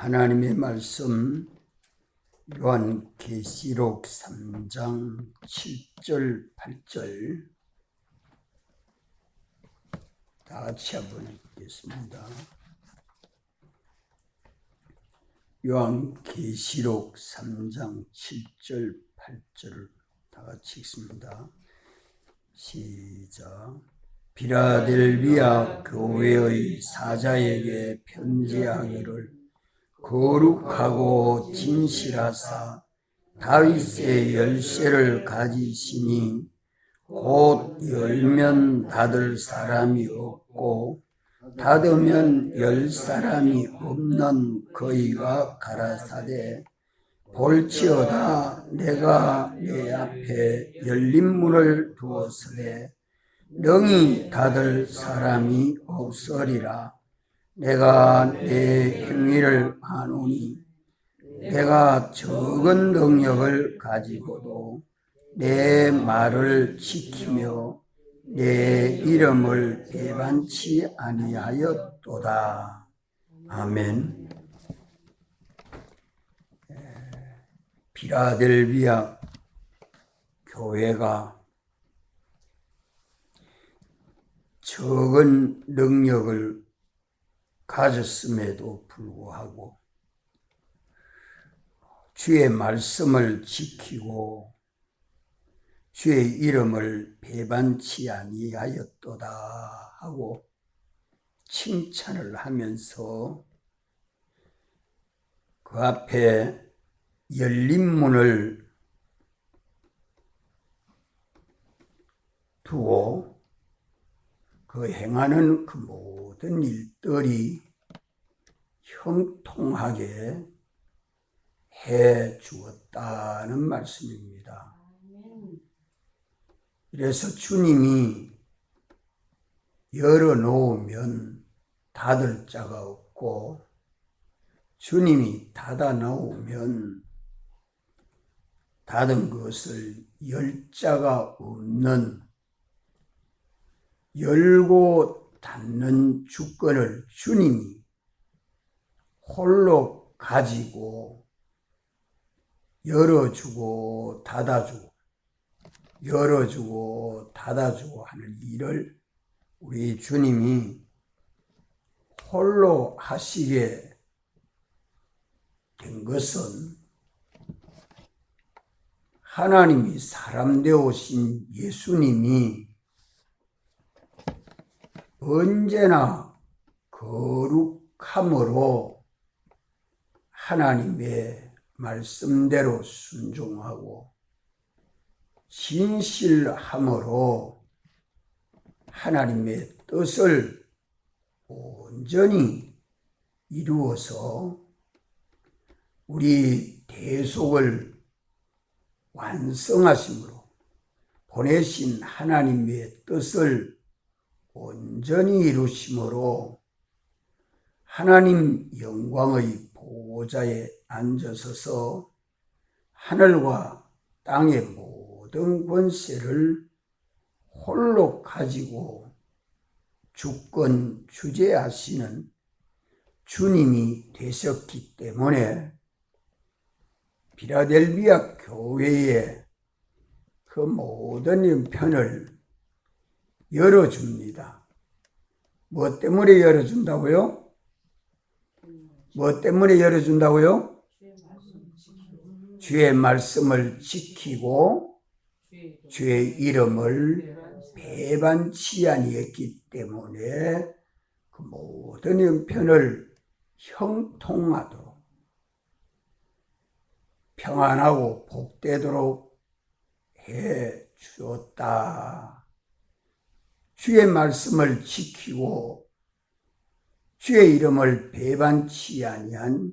하나님의 말씀 요한계시록 3장 7절 8절 다 같이 한번 읽겠습니다. 요한계시록 3장 7절 8절을 다 같이 읽습니다. 시작 비라델비아 교회의 사자에게 편지하기를 거룩하고 진실하사 다윗의 열쇠를 가지시니 곧 열면 닫을 사람이 없고 닫으면 열 사람이 없는 그이가 가라사대 볼지어다 내가 내 앞에 열린 문을 두었으되 능히 닫을 사람이 없으리라 내가 내 행위를 아노니 내가 적은 능력을 가지고도 내 말을 지키며 내 이름을 배반치 아니하였도다. 아멘. 비라델비아 교회가 적은 능력을 가졌음에도 불구하고 주의 말씀을 지키고 주의 이름을 배반치 아니하였도다 하고 칭찬을 하면서 그 앞에 열린 문을 두고 그 행하는 그 모든 일들이 형통하게 해 주었다는 말씀입니다. 그래서 주님이 열어 놓으면 닫을 자가 없고 주님이 닫아 놓으면 닫은 것을 열 자가 없는 열고 닫는 주권을 주님이 홀로 가지고 열어주고 닫아주고 열어주고 닫아주고 하는 일을 우리 주님이 홀로 하시게 된 것은 하나님이 사람 되오신 예수님이 언제나 거룩함으로 하나님의 말씀대로 순종하고 진실함으로 하나님의 뜻을 온전히 이루어서 우리 대속을 완성하심으로 보내신 하나님의 뜻을 온전히 이루심으로 하나님 영광의 보호자에 앉으셔서 하늘과 땅의 모든 권세를 홀로 가지고 주권 주재하시는 주님이 되셨기 때문에 비라델비아 교회의 그 모든 편을 열어줍니다. 뭐 때문에 열어준다고요? 뭐 때문에 열어준다고요? 주의 말씀을 지키고 주의 이름을 배반치 아니했기 때문에 그 모든 형편을 형통하도록 평안하고 복되도록 해 주었다. 주의 말씀을 지키고 주의 이름을 배반치 아니한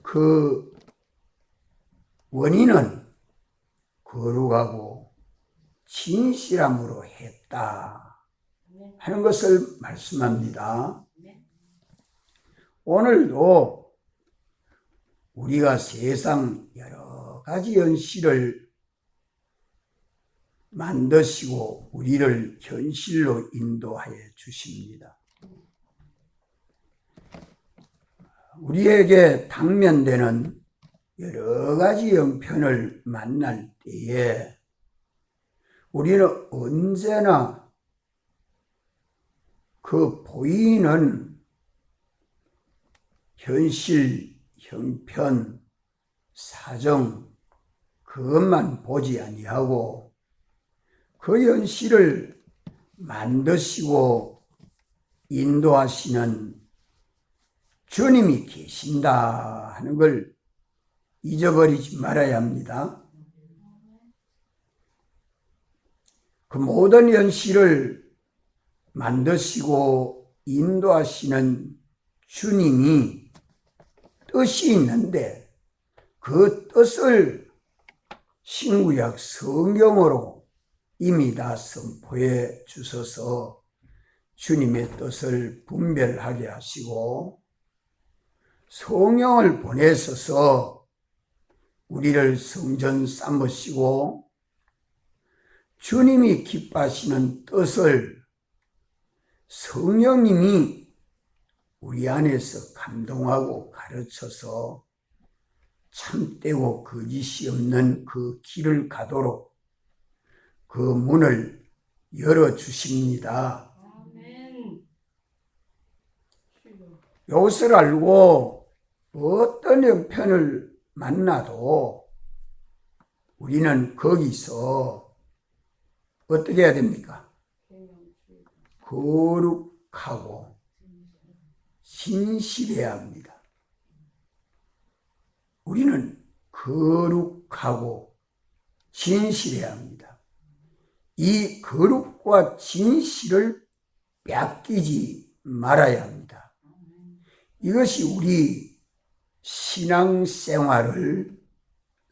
그 원인은 거룩하고 진실함으로 했다 하는 것을 말씀합니다. 오늘도 우리가 세상 여러 가지 현실을 만드시고 우리를 현실로 인도하여 주십니다. 우리에게 당면되는 여러 가지 형편을 만날 때에 우리는 언제나 그 보이는 현실, 형편, 사정 그것만 보지 아니하고 그 현실을 만드시고 인도하시는 주님이 계신다 하는 걸 잊어버리지 말아야 합니다. 그 모든 현실을 만드시고 인도하시는 주님이 뜻이 있는데 그 뜻을 신구약 성경으로 이미 다 선포해 주셔서. 주님의 뜻을 분별하게 하시고 성령을 보내셔서. 우리를 성전 삼으시고 주님이 기뻐하시는 뜻을 성령님이 우리 안에서 감동하고 가르쳐서 참되고 거짓이 없는 그 길을 가도록 그 문을 열어 주십니다. 이것을 알고 어떤 형편을 만나도 우리는 거기서 어떻게 해야 됩니까? 거룩하고 신실해야 합니다. 우리는 거룩하고 진실해야 합니다. 이 거룩과 진실을 뺏기지 말아야 합니다. 이것이 우리 신앙생활을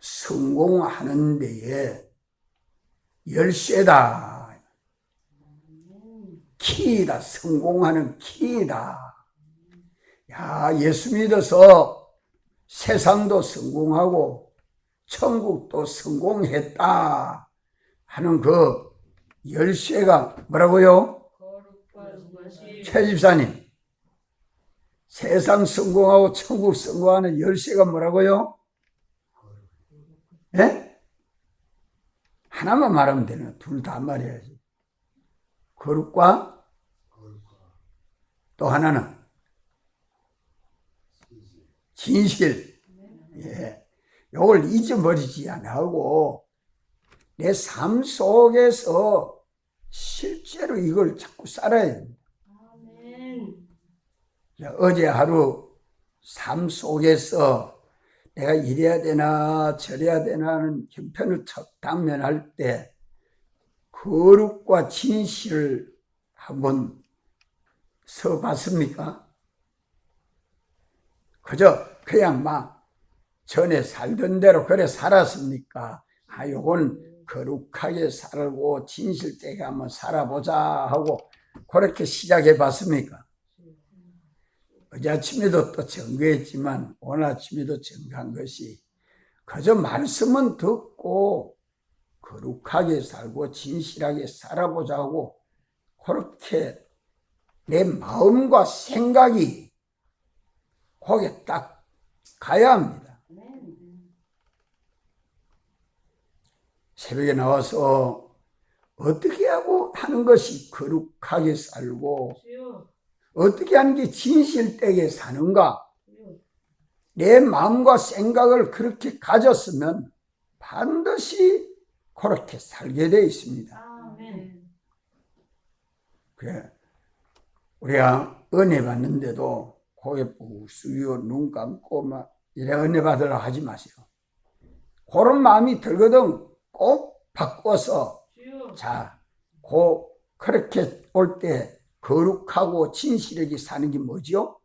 성공하는 데에 열쇠다. 키이다. 성공하는 키이다. 야, 예수 믿어서 세상도 성공하고 천국도 성공했다 하는 그 열쇠가 뭐라고요? 최 집사님. 세상 성공하고 천국 성공하는 열쇠가 뭐라고요? 예? 하나만 말하면 되나? 둘 다 말해야지. 거룩과 또 하나는 진실. 예. 요걸 잊어버리지 않고 내 삶 속에서 실제로 이걸 자꾸 살아야 됩니다. 자, 어제 하루 삶 속에서 내가 이래야 되나 저래야 되나 하는 형편을 첫 당면할 때 거룩과 진실을 한번 써봤습니까? 그저 그냥 막 전에 살던 대로 그래 살았습니까? 아, 요건 거룩하게 살고 진실되게 한번 살아보자 하고 그렇게 시작해 봤습니까? 어제 아침에도 또 증거했지만 오늘 아침에도 증거한 것이 그저 말씀은 듣고 거룩하게 살고 진실하게 살아보자고 그렇게 내 마음과 생각이 거기에 딱 가야 합니다. 아멘. 새벽에 나와서 어떻게 하고 하는 것이 거룩하게 살고. 어떻게 하는 게 진실되게 사는가. 내 마음과 생각을 그렇게 가졌으면 반드시 그렇게 살게 되어 있습니다. 그래. 우리가 은혜 받는데도 고개 푹 숙이고 눈 감고 막 이래 은혜 받으려고 하지 마세요. 그런 마음이 들거든 꼭 바꿔서. 자, 고 그렇게 올 때 거룩하고 진실하게 사는 게 뭐지요?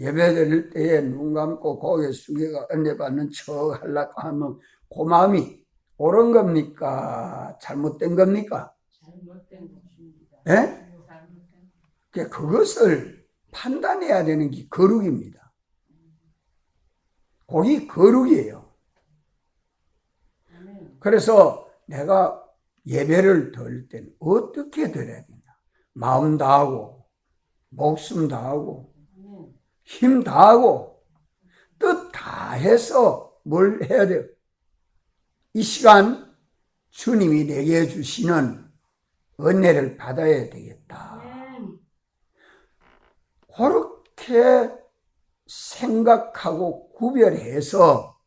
예배 드릴 때에 눈 감고 고개 숙여가 은혜 받는 척 하려고 하면 그 마음이 옳은 겁니까? 잘못된 겁니까? 잘못된 것입니다. 예? 잘못된. 그 그것을 판단해야 되는 게 거룩입니다. 거기 거룩이에요. 그래서 내가 예배를 드릴 때는 어떻게 드려야 되냐? 마음 다하고, 목숨 다하고. 힘 다하고 뜻 다해서 뭘 해야 돼요? 이 시간 주님이 내게 주시는 은혜를 받아야 되겠다. 그렇게 생각하고 구별해서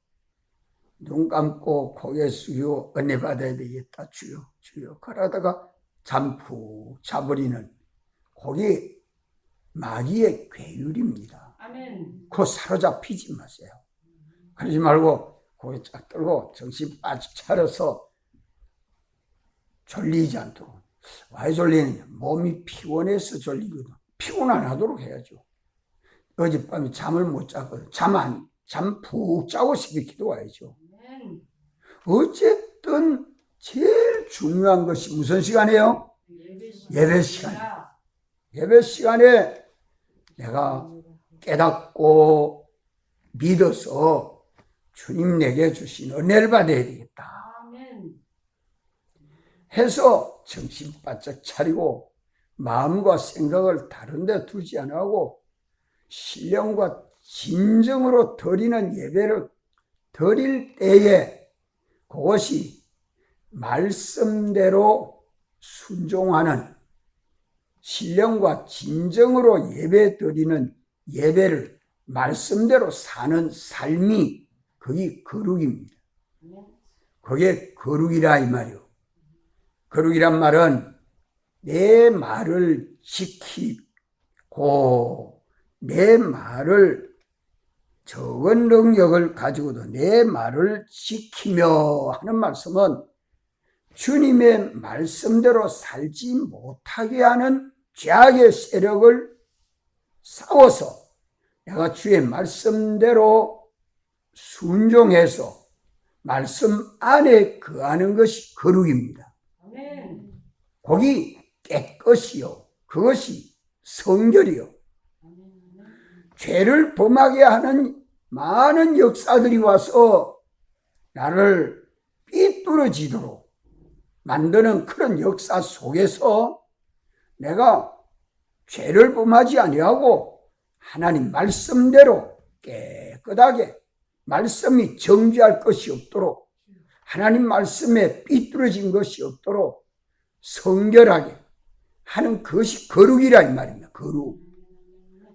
눈 감고 고개 숙이고 은혜 받아야 되겠다. 주여, 주여. 그러다가 잠푹 자버리는 거기 마귀의 괴율입니다. 아멘. 그거 사로잡히지 마세요. 그러지 말고 고개 쫙 들고 정신 빠직 차려서 졸리지 않도록. 왜 졸리느냐? 몸이 피곤해서 졸리거든. 피곤 안 하도록 해야죠. 어젯밤에 잠을 못 자거든. 잠 안, 잠 푹 자고 새벽 기도 와야죠. 어쨌든 제일 중요한 것이 무슨 시간이에요? 예배 시간. 예배 시간. 예배 시간에 내가 깨닫고 믿어서 주님 내게 주신 은혜를 받아야 되겠다. 해서 정신 바짝 차리고 마음과 생각을 다른 데 두지 않고 신령과 진정으로 드리는 예배를 드릴 때에 그것이 말씀대로 순종하는 신령과 진정으로 예배 드리는 예배를 말씀대로 사는 삶이 그게 거룩입니다. 그게 거룩이라 이 말이요. 거룩이란 말은 내 말을 지키고 내 말을 적은 능력을 가지고도 내 말을 지키며 하는 말씀은 주님의 말씀대로 살지 못하게 하는 죄악의 세력을 싸워서 내가 주의 말씀대로 순종해서 말씀 안에 거하는 것이 거룩입니다. 거기 깨끗이요. 그것이 성결이요. 죄를 범하게 하는 많은 역사들이 와서 나를 삐뚤어지도록 만드는 그런 역사 속에서 내가 죄를 범하지 아니하고 하나님 말씀대로 깨끗하게 말씀이 정죄할 것이 없도록 하나님 말씀에 삐뚤어진 것이 없도록 성결하게 하는 것이 거룩이라 이 말입니다. 거룩.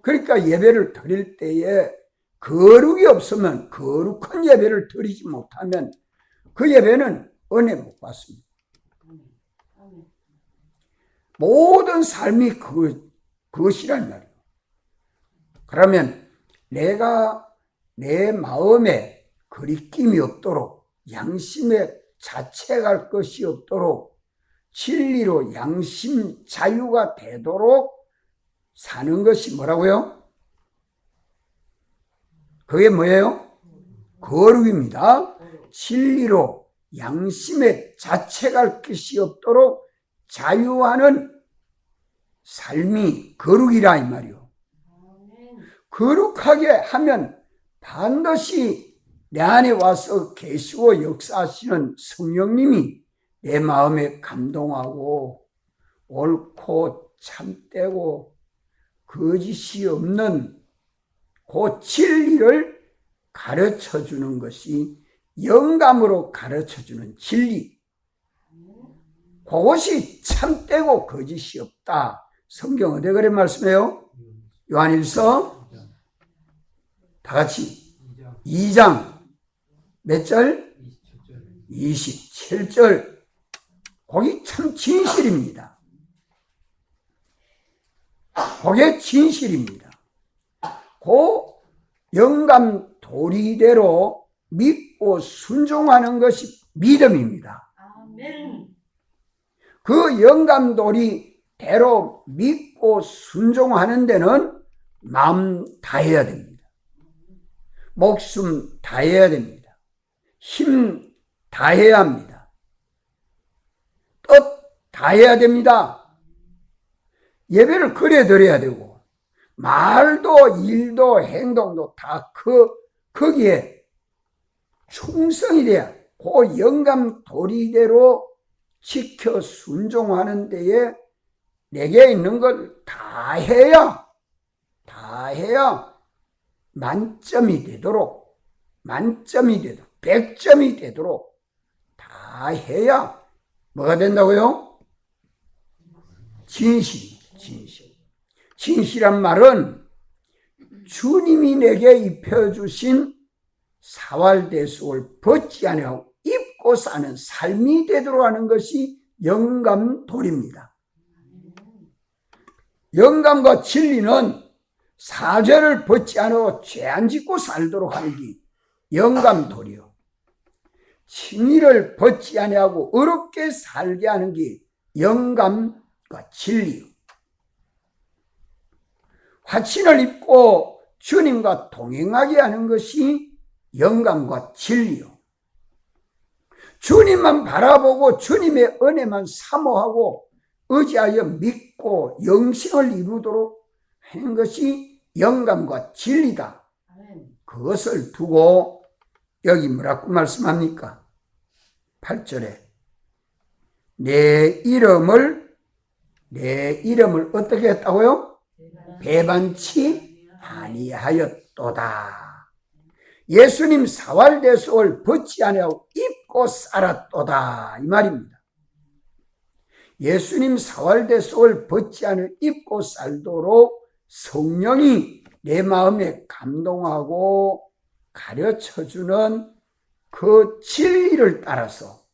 그러니까 예배를 드릴 때에 거룩이 없으면 거룩한 예배를 드리지 못하면 그 예배는 은혜 못 받습니다. 모든 삶이 그, 그것이란 말이에요. 그러면 내가 내 마음에 거리낌이 없도록 양심에 자책할 것이 없도록 진리로 양심 자유가 되도록 사는 것이 뭐라고요? 그게 뭐예요? 거룩입니다. 진리로 양심에 자책할 것이 없도록 자유하는 삶이 거룩이라 이 말이요. 거룩하게 하면 반드시 내 안에 와서 계시고 역사하시는 성령님이 내 마음에 감동하고 옳고 참되고 거짓이 없는 그 진리를 가르쳐 주는 것이 영감으로 가르쳐 주는 진리. 그것이 참되고 거짓이 없다. 성경 어디 그래 말씀해요? 요한일서 다 같이 2장 몇 절? 27절. 거기 참 진실입니다. 그게 진실입니다. 그 영감 도리대로 믿고 순종하는 것이 믿음입니다. 아멘. 그 영감 도리대로 믿고 순종하는 데는 마음 다해야 됩니다. 목숨 다해야 됩니다. 힘 다해야 합니다. 뜻 다해야 됩니다. 예배를 그래 드려야 되고 말도 일도 행동도 다 그 거기에 충성이 돼야 그 영감 도리대로 지켜 순종하는 데에 내게 있는 걸 다 해야 다 해야 만점이 되도록 만점이 되도록 100점이 되도록 다 해야 뭐가 된다고요? 진실, 진실. 진실한 말은 주님이 내게 입혀주신 사활대속을 벗지 아니하고 입고 사는 삶이 되도록 하는 것이 영감돌입니다. 영감과 진리는 사죄를 벗지 않고 죄 안 짓고 살도록 하는 게 영감돌이요. 진리를 벗지 아니하고 어렵게 살게 하는 게 영감과 진리요. 화친을 입고 주님과 동행하게 하는 것이 영감과 진리요. 주님만 바라보고 주님의 은혜만 사모하고 의지하여 믿고 영생을 이루도록 하는 것이 영감과 진리다. 그것을 두고 여기 뭐라고 말씀합니까? 8절에 내 이름을 내 이름을 어떻게 했다고요? 배반치 아니하였도다. 예수님 사활대속을 벗지 아니하고 입고 살았도다 이 말입니다. 예수님 사활대속을 벗지 않을 입고 살도록 성령이 내 마음에 감동하고 가르쳐주는 그 진리를 따라서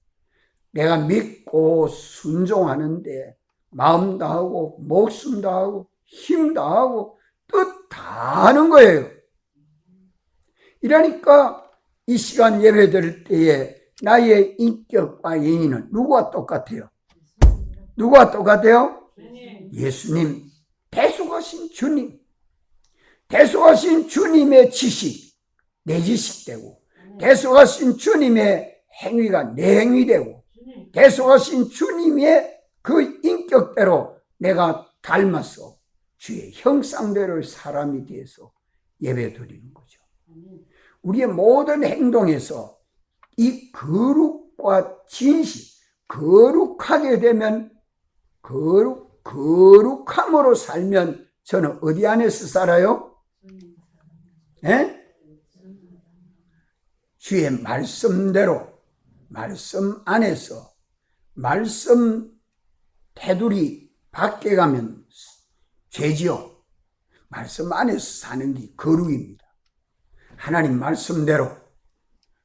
내가 믿고 순종하는데 마음 다하고 목숨 다하고 힘 다하고 뜻 다 하는 거예요. 이러니까 이 시간 예배 드릴 때에 나의 인격과 영인은 누구와 똑같아요? 누구와 똑같아요? 예수님, 대속하신 주님, 대속하신 주님의 지식, 내 지식 되고, 대속하신 주님의 행위가 내 행위 되고, 주님. 대속하신 주님의 그 인격대로 내가 닮아서 주의 형상대로의 사람이 되어서 예배 드리는 거죠. 우리의 모든 행동에서 이 거룩과 진실, 거룩하게 되면 거룩, 거룩함으로 살면 저는 어디 안에서 살아요? 예? 주의 말씀대로, 말씀 안에서, 말씀 테두리 밖에 가면 죄지요. 말씀 안에서 사는 게 거룩입니다. 하나님 말씀대로,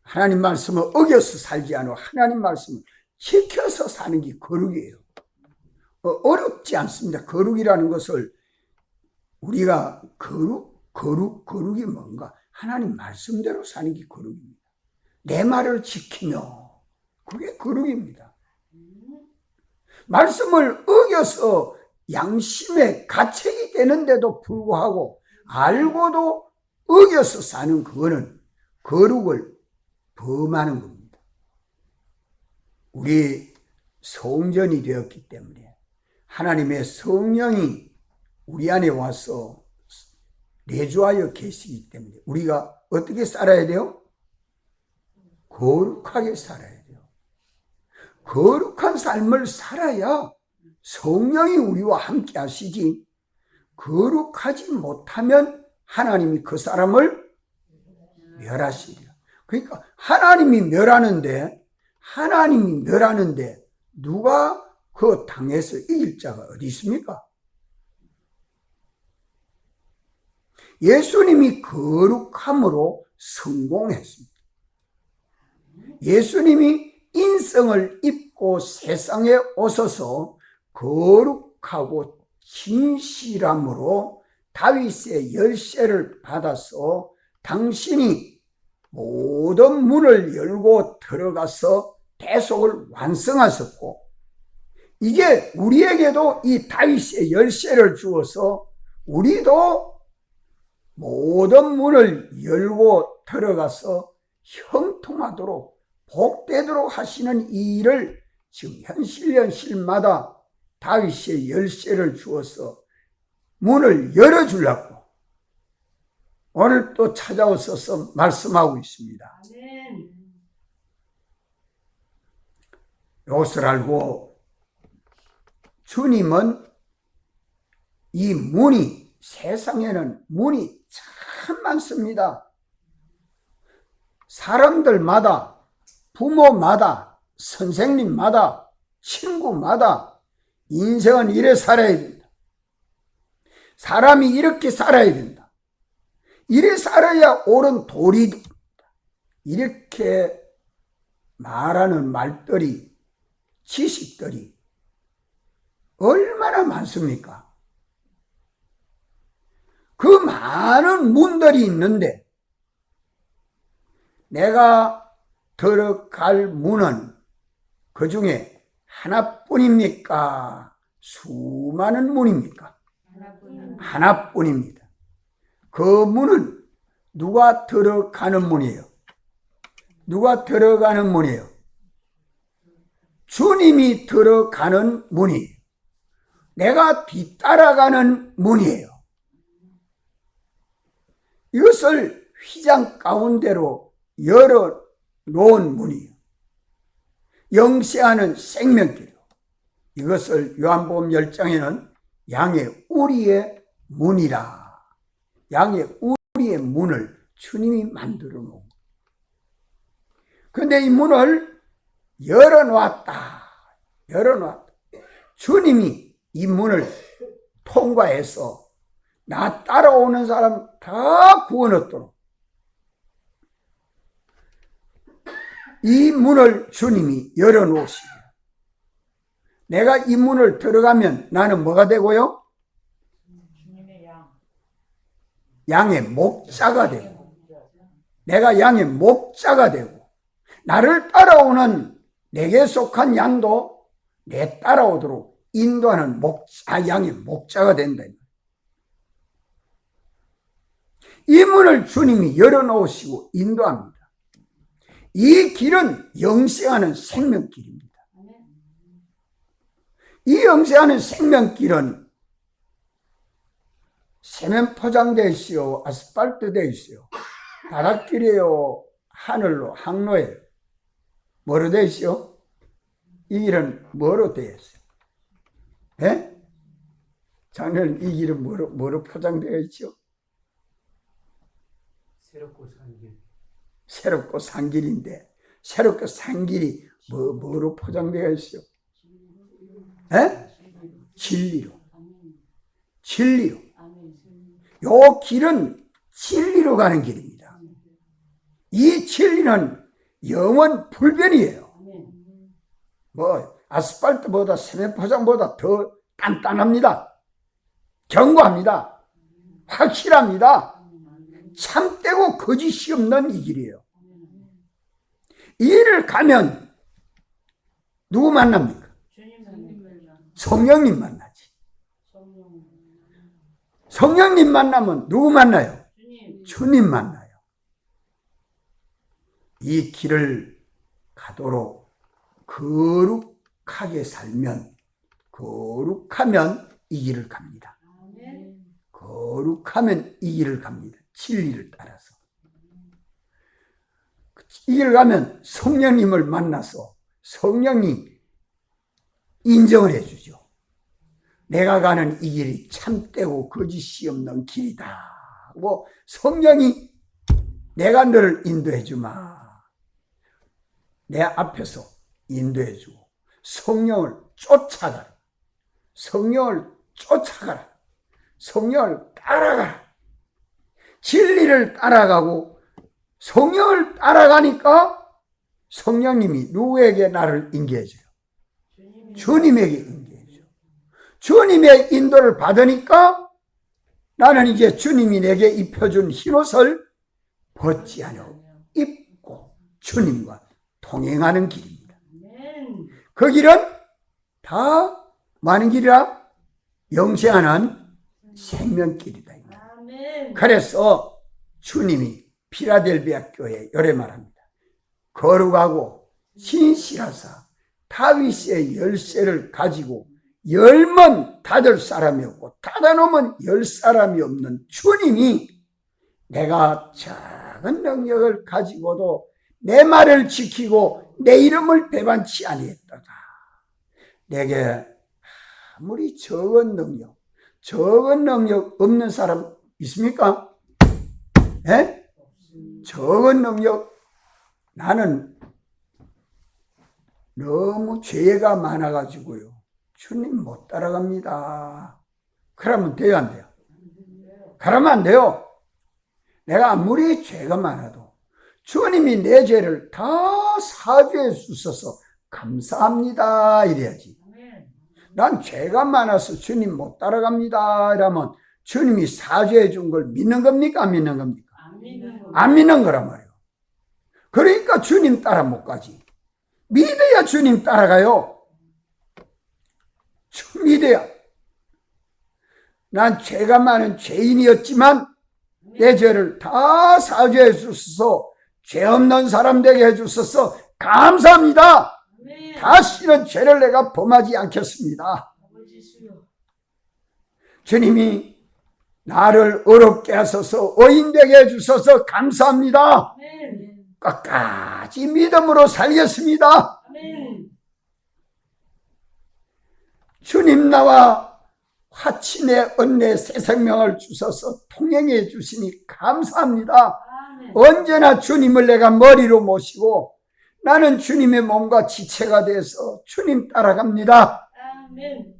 하나님 말씀을 어겨서 살지 않고 하나님 말씀을 지켜서 사는 게 거룩이에요. 어, 어렵지 않습니다. 거룩이라는 것을 우리가 거룩, 거룩, 거룩이 뭔가 하나님 말씀대로 사는 게 거룩입니다. 내 말을 지키며 그게 거룩입니다. 말씀을 어겨서 양심의 가책이 되는데도 불구하고 알고도 어겨서 사는 그거는 거룩을 범하는 겁니다. 우리 성전이 되었기 때문에 하나님의 성령이 우리 안에 와서 내주하여 계시기 때문에 우리가 어떻게 살아야 돼요? 거룩하게 살아야 돼요. 거룩한 삶을 살아야 성령이 우리와 함께 하시지 거룩하지 못하면 하나님이 그 사람을 멸하시리라. 그러니까 하나님이 멸하는데 하나님이 멸하는데 누가 그 당에서 이길 자가 어디 있습니까? 예수님이 거룩함으로 성공했습니다. 예수님이 인성을 입고 세상에 오셔서 거룩하고 진실함으로 다윗의 열쇠를 받아서 당신이 모든 문을 열고 들어가서 대속을 완성하셨고 이게 우리에게도 이 다윗의 열쇠를 주어서 우리도 모든 문을 열고 들어가서 형통하도록 복되도록 하시는 이 일을 지금 현실 현실마다 다윗의 열쇠를 주어서 문을 열어주려고 오늘 또 찾아오셔서 말씀하고 있습니다. 이것을 알고 주님은 이 문이 세상에는 문이 참 많습니다. 사람들마다, 부모마다, 선생님마다, 친구마다 인생은 이래 살아야 된다. 사람이 이렇게 살아야 된다. 이래 살아야 옳은 도리 된다. 이렇게 말하는 말들이, 지식들이 얼마나 많습니까? 그 많은 문들이 있는데 내가 들어갈 문은 그 중에 하나뿐입니까? 수많은 문입니까? 하나뿐 하나뿐입니다. 그 문은 누가 들어가는 문이에요? 누가 들어가는 문이에요? 주님이 들어가는 문이에요. 내가 뒤따라가는 문이에요. 이것을 휘장 가운데로 열어 놓은 문이에요. 영세하는 생명길. 이것을 요한복음 10장에는 양의 우리의 문이라. 양의 우리의 문을 주님이 만들어 놓은. 근데 이 문을 열어 놨다. 열어 놨다. 주님이 이 문을 통과해서 나 따라오는 사람 다 구원했도록 이 문을 주님이 열어 놓으시고 내가 이 문을 들어가면 나는 뭐가 되고요? 양의 목자가 되고 내가 양의 목자가 되고 나를 따라오는 내게 속한 양도 내 따라오도록 인도하는 목자, 양의 목자가 된다. 이 문을 주님이 열어놓으시고 인도합니다. 이 길은 영생하는 생명길입니다. 이 영생하는 생명길은 세면 포장되어 있어요. 아스팔트 되어 있어요. 바닷길이에요. 하늘로 항로예요. 뭐로 되어 있어요? 이 길은 뭐로 되어 있어요? 예? 작년 이 길은 뭐로, 뭐로 포장되어 있죠? 새롭고 산 길 새롭고 산 길인데 새롭고 산 길이 뭐, 뭐로 포장되어 있어요? 예? 진리로. 진리로. 요 길은 진리로 가는 길입니다. 이 진리는 영원 불변이에요. 뭐 아스팔트보다 세면 포장보다 더 단단합니다. 견고합니다. 확실합니다. 참되고 거짓이 없는 이 길이에요. 이 길을 가면 누구 만납니까? 성령님 만나지. 성령 성령님 만나면 누구 만나요? 주님 만나요. 이 길을 가도록 거룩하게 살면, 거룩하면 이 길을 갑니다. 거룩하면 이 길을 갑니다. 진리를 따라서. 이 길을 가면 성령님을 만나서 성령이 인정을 해주죠. 내가 가는 이 길이 참되고 거짓이 없는 길이다. 고 성령이 내가 너를 인도해 주마. 내 앞에서 인도해 주고 성령을 쫓아가라. 성령을 쫓아가라. 성령을 따라가라. 진리를 따라가고 성령을 따라가니까 성령님이 누구에게 나를 인계해줘요? 주님에게 인계해줘. 주님의 인도를 받으니까 나는 이제 주님이 내게 입혀준 흰옷을 벗지 않아 입고 주님과 동행하는 길입니다. 그 길은 다 많은 길이라 영생하는 생명길이다. 그래서 주님이 피라델비아 교회에 요래 말합니다. 거룩하고 신실하사 다윗의 열쇠를 가지고 열면 닫을 사람이 없고 닫아놓으면 열 사람이 없는 주님이 내가 작은 능력을 가지고도 내 말을 지키고 내 이름을 배반치 아니했다가 내게 아무리 적은 능력, 적은 능력 없는 사람 있습니까? 예? 적은 능력 나는 너무 죄가 많아가지고요. 주님 못 따라갑니다. 그러면 돼요, 안 돼요? 그러면 안 돼요. 내가 아무리 죄가 많아도 주님이 내 죄를 다 사죄해 주셔서 감사합니다. 이래야지. 난 죄가 많아서 주님 못 따라갑니다. 이러면 주님이 사죄해 준 걸 믿는 겁니까? 안 믿는 겁니까? 안 믿는 거. 안 믿는 거란 말이에요. 그러니까 주님 따라 못 가지. 믿어야 주님 따라가요. 주- 믿어야. 난 죄가 많은 죄인이었지만 내 죄를 다 사죄해 주셔서 죄 없는 사람 되게 해 주셔서 감사합니다. 다시는 죄를 내가 범하지 않겠습니다. 주님이 나를 어렵게 하셔서 어인되게 해주셔서 감사합니다. 끝까지 믿음으로 살겠습니다. 아멘. 주님 나와 화친의 은혜 새 생명을 주셔서 통행해 주시니 감사합니다. 아멘. 언제나 주님을 내가 머리로 모시고 나는 주님의 몸과 지체가 돼서 주님 따라갑니다. 아멘.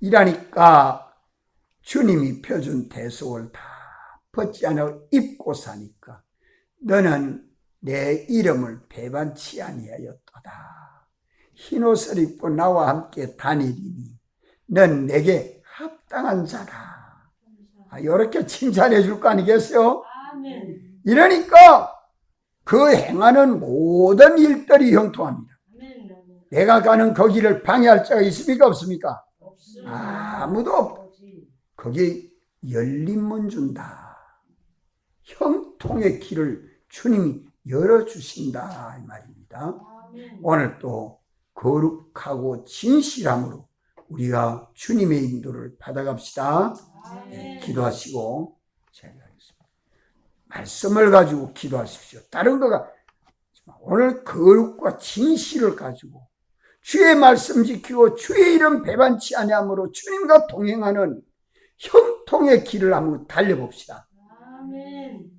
이라니까 주님이 펴준 대속을 다 벗지 않아 입고 사니까 너는 내 이름을 배반치 아니하였도다. 흰 옷을 입고 나와 함께 다니리니 넌 내게 합당한 자다. 아, 이렇게 칭찬해 줄 거 아니겠어요? 아멘. 이러니까 그 행하는 모든 일들이 형통합니다. 아멘. 내가 가는 거기를 방해할 자가 있습니까? 없습니까? 없습니다. 아무도 없-. 거기에 열린 문 준다. 형통의 길을 주님이 열어주신다. 이 말입니다. 오늘 또 거룩하고 진실함으로 우리가 주님의 인도를 받아갑시다. 아멘. 기도하시고 제가 하겠습니다. 말씀을 가지고 기도하십시오. 다른 거가 오늘 거룩과 진실을 가지고 주의 말씀 지키고 주의 이름 배반치 아니함으로 주님과 동행하는 형통의 길을 한번 달려봅시다. 아멘.